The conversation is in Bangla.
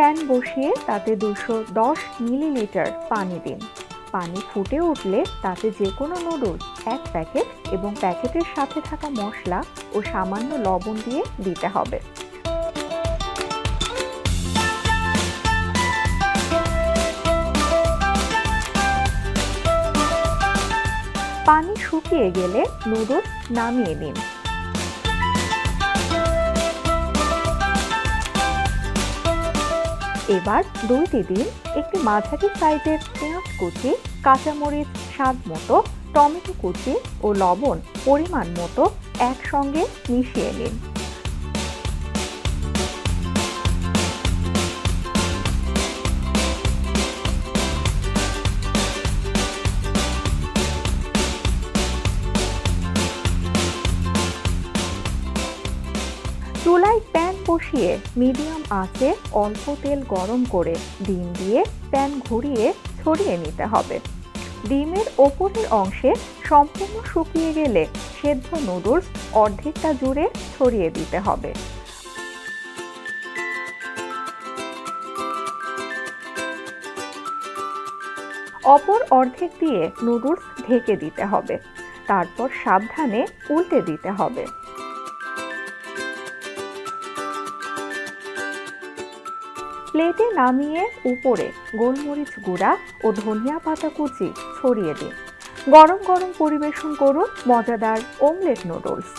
প্যান বসিয়ে তাতে দুশো দশ মিলিলিটার পানি দিন। পানি ফুটে উঠলে তাতে যে কোনো নুডলস, এক প্যাকেট এবং প্যাকেটের সাথে থাকা মশলা ও সামান্য লবণ দিয়ে দিতে হবে। পানি শুকিয়ে গেলে নুডলস নামিয়ে নিন। এবার দুইটি দিন একটি মাঝারি সাইজের পেঁয়াজ কুচি, কাঁচামরিচ, স্বাদ মতো, টমেটো কুচি ও লবণ পরিমাণ মতো একসঙ্গে মিশিয়ে নিন। চুলায় প্যান বসিয়ে মিডিয়াম আঁচে অল্প তেল গরম করে ডিম দিয়ে প্যান ঘুরিয়ে ছড়িয়ে নিতে হবে। ডিমের ওপরের অংশে সম্পূর্ণ শুকিয়ে গেলে সেদ্ধ নুডলস অর্ধেকটা জুড়ে ছড়িয়ে দিতে হবে। অপর অর্ধেক দিয়ে নুডলস ঢেকে দিতে হবে। তারপর সাবধানে উল্টে দিতে হবে। প্লেটে নামিয়ে উপরে গোলমরিচ গুঁড়া ও ধনিয়া পাতা কুচি ছড়িয়ে দিন। গরম গরম পরিবেশন করুন মজাদার ওমলেট নুডলস